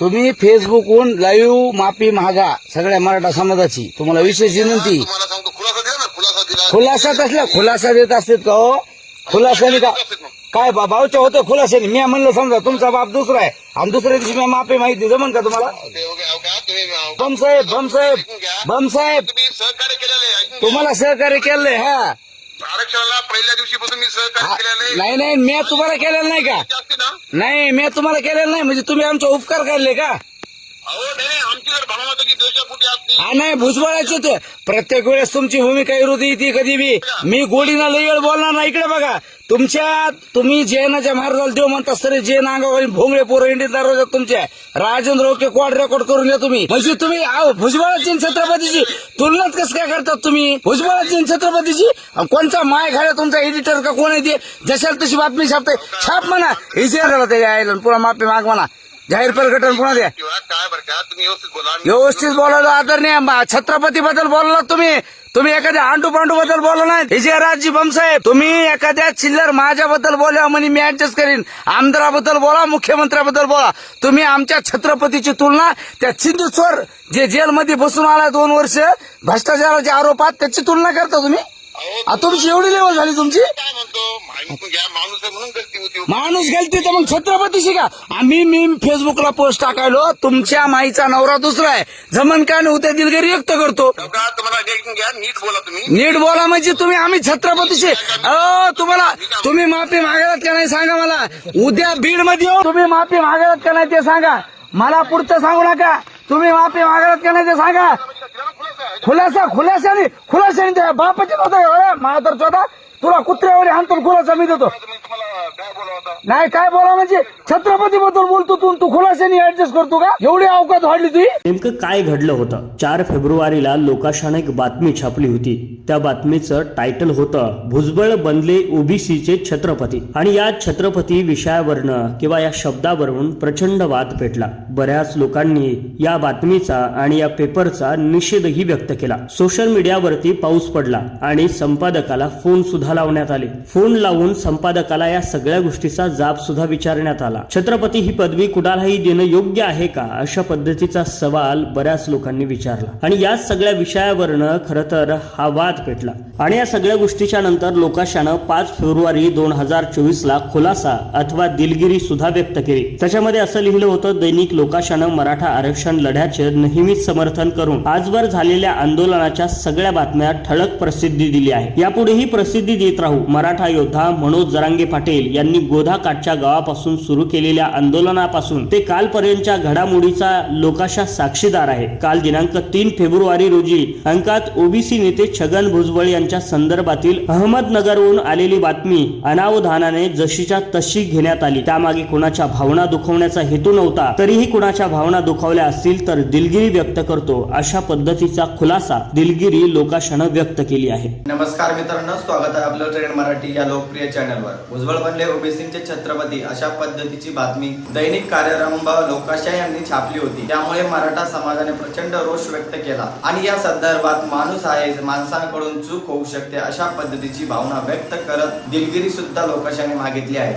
तुम्ही फेसबुकहून लाईव्ह माफी मागा सगळ्या मराठा समाजाची. तुम्हाला विशेष विनंती. तुम्हाला सांगतो खुलासा दिला ना खुलासा दिला. खुलासा कसला? खुलासा देत असतात का हो? खुलासाने का? काय बा- भाऊच्या होतं खुलाशाने? मी म्हणलं समजा तुमचा बाप दुसरा आहे. आणि दुसऱ्या दिवशी मी माफी माहिती जमन का तुम्हाला? ते वगैरे अहो का? तुम्ही अहो, बम साहेब बम साहेब ऐकून घ्या. बम साहेब तुम्ही सहकार्य केलेलं आहे ऐकून घ्या. तुम्हाला सहकार्य केलंय हा. आरक्षणाला पहिल्या दिवशीपासून मी सहकार्य केलेलं नाही नाही मी तुम्हाला केलेलं नाही का? नाही मी तुम्हाला केलेलं नाही म्हणजे तुम्ही आमचा उपकार काढले का? हा नाही भुजबळाचे ते. प्रत्येक वेळेस तुमची भूमिका विरोधी ती कधी बी. मी गोडीनं लई वेळ बोलणार नाही. इकडे बघा. तुमच्या तुम्ही जैनाच्या महाराजाला देव म्हणता तरी जैन अंगावर भोंगळे पोरं इंडियन दरवाजात तुमच्या. राजेंद्र ओके क्वाड रेकॉर्ड करून द्या तुम्ही. म्हणजे तुम्ही भुजबळाची छत्रपतीची तुलनाच कसं काय करतात तुम्ही? भुजबळाची छत्रपतीची? कोणचा माय घाला तुमचा एडिटर का कोण आहे ते? जशाला तशी बातमी छापते. छाप म्हणा. इजियर झाला ते आयलन पुन्हा माफी माग म्हणा. जाहीर प्रकटन पुन्हा द्या. किंवा काय बरं का तुम्ही व्यवस्थित बोला आम्ही- व्यवस्थित बोलायला आदरणीय छत्रपती बद्दल बोलला तुम्ही. तुम्ही एखाद्या आंडू पांडू बद्दल बोलला नाही. विजयराजजी बमसाहेब तुम्ही एखाद्या चिल्लर माझ्याबद्दल बोला म्हणे मी ऍडजस्ट करीन. आमदाराबद्दल बोला मुख्यमंत्र्याबद्दल बोला. तुम्ही आमच्या छत्रपतीची तुलना त्या सिद्धेश्वर जे जेलमध्ये बसून आला दोन वर्ष भ्रष्टाचाराचे आरोपात त्याची तुलना करता तुम्ही? आ, तुमची एवढी लेवल झाली तुमची काय म्हणतो ऐकून घ्या माणूस गलती होती. माणूस गेलती तर मग छत्रपतीशी का आम्ही मी फेसबुकला पोस्ट टाकायलो तुमच्या माईचा नवरा दुसरा आहे. जमन काय उद्या दिलगिरी व्यक्त करतो. नीट बोला तुम्ही. नीट बोला म्हणजे तुम्ही आम्ही छत्रपतीशी अ तुम्हाला तुम्ही माफी मागायलात का नाही सांगा मला? उद्या बीडमध्ये तुम्ही माफी मागायलात का नाही ते सांगा. मला पुढचं सांगू नका. तुम्ही माफी मागायलात का नाही ते सांगा. खुलासा खुलाशाने खुलाशाने त्या बापाचे नव्हतं मला तर स्वतः तुला कुत्र्यावर हाणतो खुलासा मी देतो तुम्हाला काय बोला होता नाही काय बोला म्हणजे छत्रपती बद्दल बोलतो तू तू खुलाशाने ऍडजस्ट करतो का? एवढी अवकात वाढली तुझी नेमकं काय घडलं होतं? चार फेब्रुवारीला लोकाशाने एक बातमी छापली होती. त्या बातमीचं टायटल होतं भुजबळ बनले ओबीसीचे छत्रपती. आणि या छत्रपती विषयावरनं किंवा या शब्दावरून प्रचंड वाद पेटला. बऱ्याच लोकांनी या बातमीचा आणि या पेपरचा निषेधही व्यक्त केला. सोशल मीडियावरती पाऊस पडला आणि संपादकाला फोन सुद्धा लावण्यात आले. फोन लावून संपादकाला या सगळ्या सगळ्या गोष्टीचा जाब सुद्धा विचारण्यात आला. छत्रपती ही पदवी कुणालाही देणं योग्य आहे का? अशा पद्धतीचा सवाल बऱ्याच लोकांनी विचारला. आणि या सगळ्या विषयावरनं खर तर हा वाद पेटला. आणि या सगळ्या गोष्टीच्या नंतर लोकाशानं पाच फेब्रुवारी दोन हजार चोवीस ला खुलासा अथवा दिलगिरी सुद्धा व्यक्त केली. त्याच्यामध्ये असं लिहिलं होतं दैनिक लोकाशानं मराठा आरक्षण लढ्याचे नेहमीच समर्थन करून आजवर झालेल्या आंदोलनाच्या सगळ्या बातम्या ठळक प्रसिद्धी दिली आहे. यापुढेही प्रसिद्धी देत राहू मराठा योद्धा मनोज जरांगे पाटील यांनी गोधा काठच्या गावापासून सुरू केलेल्या आंदोलनापासून ते कालपर्यंतच्या घडामोडीचा लोकाशा साक्षीदार आहे काल दिनांक तीन फेब्रुवारी रोजी अंकात ओबीसी नेते छगन भुजबळ यांच्या संदर्भातील अहमदनगरहून आलेली बातमी अनावधानाने जशीच्या तशी घेण्यात आली. त्यामागे कुणाच्या भावना दुखवण्याचा हेतू नव्हता तरीही कुणाच्या भावना दुखावल्या असतील तर दिलगिरी व्यक्त करतो अशा पद्धतीचा खुलासा दिलगिरी लोकाशानं व्यक्त केली आहे. नमस्कार मित्रांनो स्वागत आहे आपलं ट्रेंड मराठी या लोकप्रिय चॅनलवर भुजबळ बनले ओबीसींचे छत्रपती अशा पद्धतीची बातमी दैनिक कार्यरंभ लोकाशा यांनी छापली होती. त्यामुळे मराठा समाजाने प्रचंड रोष व्यक्त केला आणि या संदर्भात माणूस आहे माणसाकडून चूक होऊ शकते अशा पद्धतीची भावना व्यक्त करत दिलगिरी सुद्धा लोकाशाने मागितली आहे.